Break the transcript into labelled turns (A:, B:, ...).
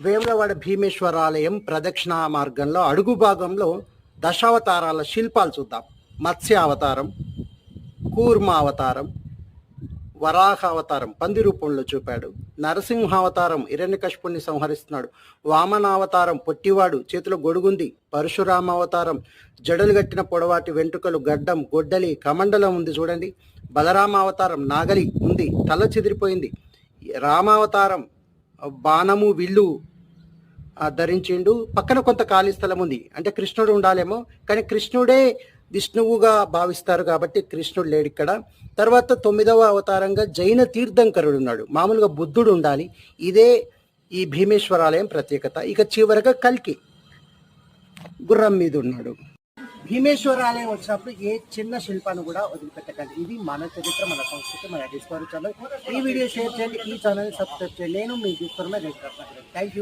A: వేములవాడ భీమేశ్వరాలయం ప్రదక్షిణ మార్గంలో అడుగు భాగంలో దశావతారాల శిల్పాలు చూద్దాం. మత్స్య అవతారం కూర్మ అవతారం వరాహ అవతారం పంది రూపంలో చూపాడు. నరసింహ అవతారం హిరణ్యకశిపుణ్ణి సంహరిస్తున్నాడు. వామన అవతారం పొట్టివాడు చేతిలో గొడుగుంది. పరశురామ అవతారం జడలు గట్టిన పొడవాటి వెంట్రుకలు గడ్డం గొడ్డలి కమండలం ఉంది చూడండి. బలరామ అవతారం నాగలి ఉంది తల చెదిరిపోయింది. రామావతారం బాణము విల్లు ధరించిండు. పక్కన కొంత ఖాళీ స్థలం ఉంది. అంటే కృష్ణుడు ఉండాలేమో కానీ కృష్ణుడే విష్ణువుగా భావిస్తారు కాబట్టి కృష్ణుడు లేడు ఇక్కడ. తర్వాత తొమ్మిదవ అవతారంగా జైన తీర్థంకరుడు ఉన్నాడు. మామూలుగా బుద్ధుడు ఉండాలి. ఇదే ఈ భీమేశ్వరాలయం ప్రత్యేకత. ఇక చివరగా కల్కి గుర్రం మీద ఉన్నాడు. భీమేశ్వరాలయం వచ్చినప్పుడు ఏ చిన్న శిల్పాన్ని కూడా వదిలిపెట్టకండి ఇది మన చరిత్ర మన సంస్కృతి మన డిస్కవరీ ఛానల్ ఈ వీడియో షేర్ చేయండి ఈ ఛానల్ సబ్స్క్రైబ్ చేయండి నేను మీ డిస్కవర్ థ్యాంక్ యూ